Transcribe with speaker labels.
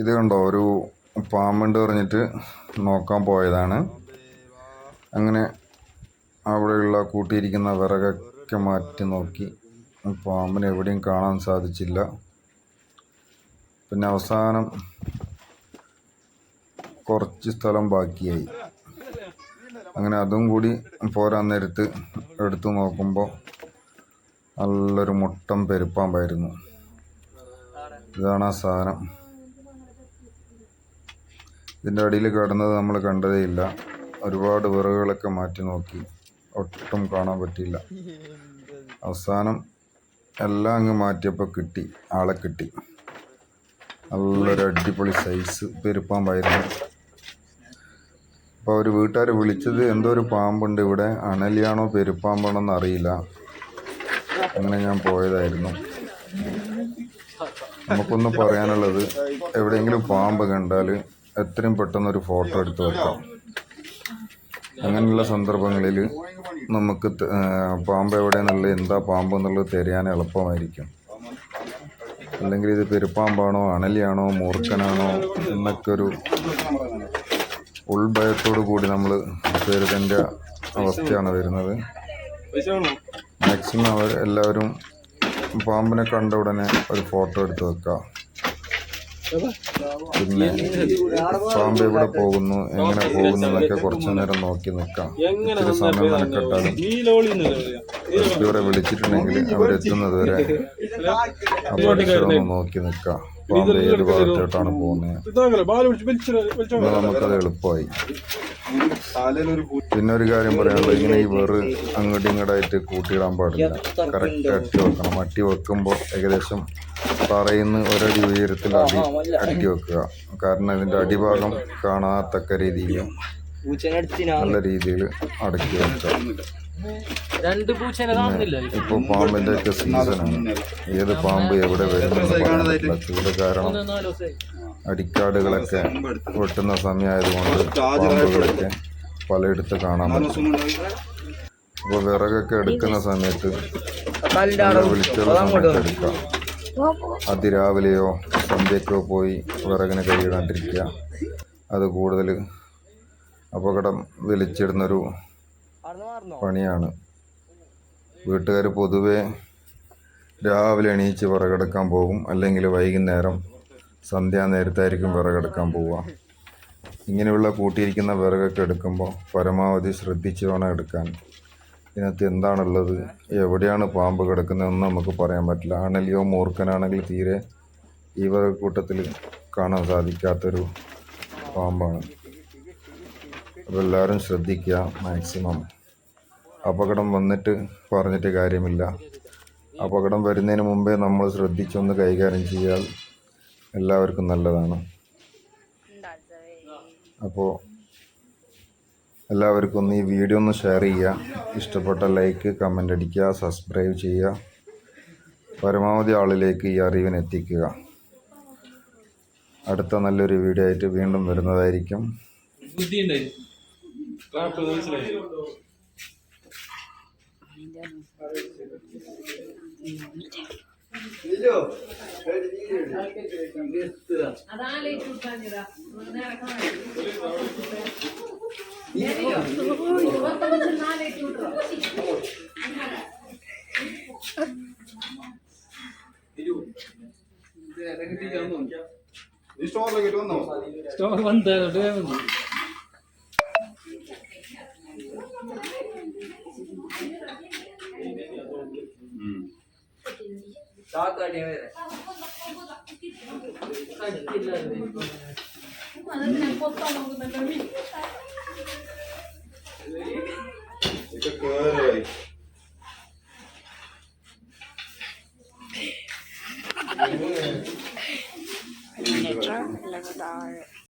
Speaker 1: ഇത് കണ്ടോ ഒരു പാമ്പുണ്ട് പറഞ്ഞിട്ട് നോക്കാൻ പോയതാണ്. അങ്ങനെ അവിടെയുള്ള കൂട്ടിയിരിക്കുന്ന വിറകൊക്കെ മാറ്റി നോക്കി. പാമ്പിനെ എവിടെയും കാണാൻ സാധിച്ചില്ല. പിന്നെ അവസാനം കുറച്ച് സ്ഥലം ബാക്കിയായി. അങ്ങനെ അതും കൂടി പോരാൻ നേരത്ത് എടുത്തു നോക്കുമ്പോൾ നല്ലൊരു മുട്ടം പെരുപ്പാമ്പായിരുന്നു. ഇതാണ് ആ സാധനം. ഇതിന്റെ അടിയിൽ കിടന്നത് നമ്മൾ കണ്ടതേ ഇല്ല. ഒരുപാട് വിറകുകളൊക്കെ മാറ്റി നോക്കി. ഒട്ടും കാണാൻ പറ്റിയില്ല. അവസാനം എല്ലാം അങ്ങ് മാറ്റിയപ്പോൾ കിട്ടി. ആളെ കിട്ടി. നല്ലൊരു അടിപൊളി സൈസ് പെരുപ്പാമ്പായിരുന്നു അപ്പോൾ അവർ വീട്ടുകാർ വിളിച്ചത് എന്തോ ഒരു പാമ്പുണ്ട് ഇവിടെ. അണലിയാണോ പെരുപ്പാമ്പാണോ എന്നറിയില്ല അങ്ങനെ ഞാൻ പോയതായിരുന്നു. നമുക്കൊന്ന് പറയാനുള്ളത് എവിടെയെങ്കിലും പാമ്പ് കണ്ടാൽ എത്രയും പെട്ടെന്ന് ഒരു ഫോട്ടോ എടുത്ത് വെക്കാം. അങ്ങനെയുള്ള സന്ദർഭങ്ങളിൽ നമുക്ക് പാമ്പ് എവിടെ പാമ്പ് എവിടെയെന്നുള്ളത് എന്താ പാമ്പ് എന്നുള്ളത് തിരയാൻ എളുപ്പമായിരിക്കും. അല്ലെങ്കിൽ ഇത് പെരുപ്പാമ്പാണോ അണലിയാണോ മൂർഖനാണോ എന്നൊക്കെ ഒരു ഉൾഭയത്തോടു കൂടി നമ്മൾ കരുതേണ്ട അവസ്ഥയാണ് വരുന്നത്. മാക്സിമം അവർ എല്ലാവരും പാമ്പിനെ കണ്ട ഉടനെ ഒരു ഫോട്ടോ എടുത്ത് വെക്കുക പിന്നെ പാമ്പ് എവിടെ പോകുന്നു എങ്ങനെ പോകുന്നു എന്നൊക്കെ കുറച്ചു നേരം നോക്കി നിൽക്കാം. ഇത്തിരി സമയം മെനക്കെട്ടാലും ഇവിടെ വിളിച്ചിട്ടുണ്ടെങ്കിൽ അവരെത്തുന്നത് വരെ അപകടം നോക്കി നിൽക്കാം. പാമ്പ് ഏത് ഭാഗത്തോട്ടാണ് പോകുന്നത്? നമുക്കത് എളുപ്പമായി. പിന്നെ ഒരു കാര്യം പറയാനുള്ളത് ഇങ്ങനെ ഈ വെറ് അങ്ങോട്ടും ഇങ്ങോട്ടായിട്ട് കൂട്ടിയിടാൻ പാടില്ല. കറക്റ്റ് അട്ടി വെക്കണം. അട്ടി വെക്കുമ്പോൾ ഏകദേശം തറയിന്ന് ഒരടി ഉയരത്തിൽ അടി അടുക്കി വെക്കുക. കാരണം ഇതിന്റെ അടിഭാഗം കാണാത്തക്ക രീതിയിൽ നല്ല രീതിയിൽ അടക്കി വെക്കുക
Speaker 2: രണ്ട് പൂച്ചേനെ കാണുന്നില്ല.
Speaker 1: ഇപ്പോൾ പാമ്പിന്റെ ഒക്കെ സീസണാണ് ഏത് പാമ്പ് എവിടെ വരുമെന്ന് പറയാൻ പറ്റില്ല. ചൂട് കാരണം അടിക്കാടുകളൊക്കെ വെട്ടുന്ന സമയമായതുകൊണ്ട് പാമ്പുകളൊക്കെ പലയിടത്ത് കാണാൻ പറ്റും. അപ്പോൾ വിറകൊക്കെ എടുക്കുന്ന സമയത്ത് വിളിച്ചുള്ള സമയത്ത് എടുക്കാം. അതിരാവിലെയോ സന്ധ്യക്കോ പോയി വിറകിന് കൈയിടാണ്ടിരിക്കുക. അത് കൂടുതൽ അപകടം വലിച്ചിടുന്നൊരു പണിയാണ്. വീട്ടുകാർ പൊതുവെ രാവിലെ എണീച്ച് വിറകെടുക്കാൻ പോകും. അല്ലെങ്കിൽ വൈകുന്നേരം സന്ധ്യാനേരത്തായിരിക്കും വിറകെടുക്കാൻ പോവുക. ഇങ്ങനെയുള്ള കൂട്ടിയിരിക്കുന്ന വിറകൊക്കെ എടുക്കുമ്പോൾ പരമാവധി ശ്രദ്ധിച്ച് വേണം എടുക്കാൻ. ഇതിനകത്ത് എന്താണുള്ളത്? എവിടെയാണ് പാമ്പ് കിടക്കുന്നതെന്ന് നമുക്ക് പറയാൻ പറ്റില്ല. അണലിയോ മൂർഖനാണെങ്കിൽ തീരെ ഈ വക കൂട്ടത്തിൽ കാണാൻ സാധിക്കാത്തൊരു പാമ്പാണ്. അപ്പോൾ എല്ലാവരും ശ്രദ്ധിക്കുക മാക്സിമം. അപകടം വന്നിട്ട് പറഞ്ഞിട്ട് കാര്യമില്ല. അപകടം വരുന്നതിന് മുമ്പേ നമ്മൾ ശ്രദ്ധിച്ചൊന്ന് കൈകാര്യം ചെയ്യാൽ എല്ലാവർക്കും നല്ലതാണ്. അപ്പോൾ എല്ലാവർക്കും ഒന്ന് ഈ വീഡിയോ ഒന്ന് ഷെയർ ചെയ്യുക. ഇഷ്ടപ്പെട്ട ലൈക്ക് കമന്റ് അടിക്കുക സബ്സ്ക്രൈബ് ചെയ്യുക. പരമാവധി ആളിലേക്ക് ഈ അറിവിനെത്തിക്കുക അടുത്ത നല്ലൊരു വീഡിയോ ആയിട്ട് വീണ്ടും വരുന്നതായിരിക്കും.
Speaker 2: ബുദ്ധി ഉണ്ടായി ട്രാപ്പ് മനസ്സിലായി സ്റ്റോർ വന്ന് Чекай.
Speaker 1: Later, Labrador.